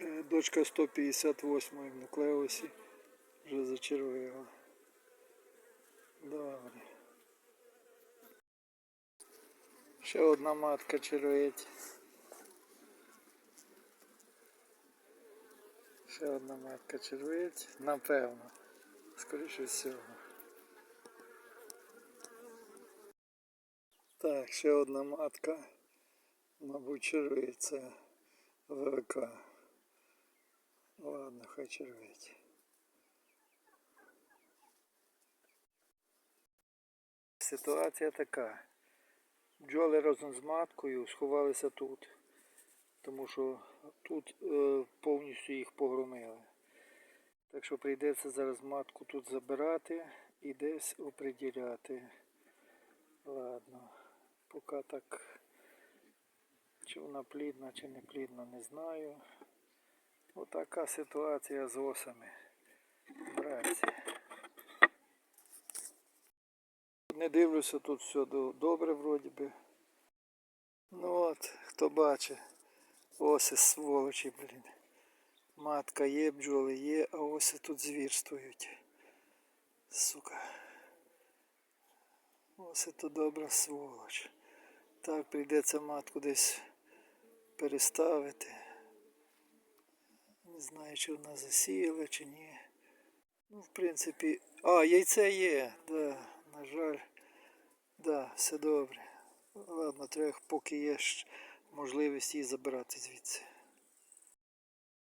Е, Дочка 158 в нуклеусі вже зачервила. Добре. Ще одна матка червить. Ще одна матка червить. Напевно. Скоріше всього. Так, ще одна матка. Мабуть, червить. Це ВВК. Ладно, хай червить. Ситуація така. Бджоли разом з маткою сховалися тут, тому що тут е, повністю їх погромили. Так що прийдеться зараз матку тут забирати і десь оприділяти. Ладно, поки так, чи вона плідна, чи не плідна, не знаю. Отака ситуація з осами. Братці. Не дивлюся, тут все добре вроді би. Ну от, хто бачить, оси сволочі, блін. Матка є, бджоли є, а оси тут звірствують. Сука. Оси то добра сволоч. Так, прийдеться матку десь переставити. Не знаю, чи вона засіяла, чи ні. Ну, в принципі. А, яйце є, да, на жаль. Да, все добре. Ладно, треба, поки є можливість її забирати звідси.